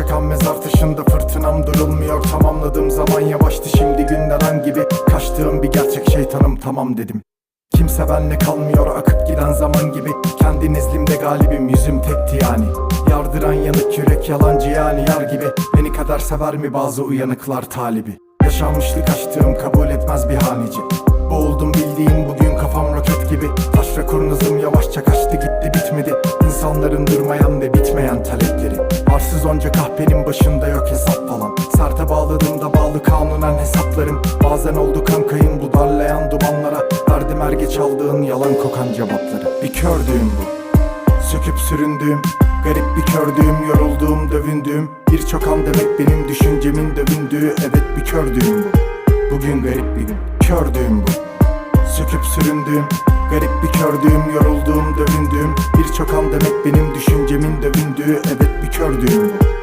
çakan mezar taşında fırtınam durulmuyor. Tamamladığım zaman yavaştı şimdi günden an gibi. Kaçtığım bir gerçek şeytanım tamam dedim. Kimse benle kalmıyor akıp giden zaman gibi. Kendi nezlimde galibim yüzüm tekti yani. Yardıran yanık yürek yalancı yani yar gibi. Beni kadar sever mi bazı uyanıklar talibi? Yaşanmışlık açtığım kabul etmez bir haneci. Boğuldum bildiğin bugün kafam roket gibi. Taşra kurnazım yavaşça kaçtı gitti bitmedi. İnsanların durmayan ve bitmeyen talepleri Arsız onca kahpenin başında yok hesap falan. Serte bağladığımda bağlı kanunen hesaplarım. Bazen oldu kankayım bu darlayan dumanlara. Verdim er geç aldığın yalan kokan cevapları. Bir kördüğüm bu. Söküp süründüğüm Garip bir kördüğüm Yorulduğum dövündüğüm. Birçok an demek benim düşüncemin dövündüğü. Evet bir kördüğüm bu. Bugün garip bir gün. Kördüğüm bu. Söküp süründüğüm Garip bir kördüğüm Yorulduğum dövündüğüm. Birçok an demek benim düşüncemin Evet bir kördüğüm bu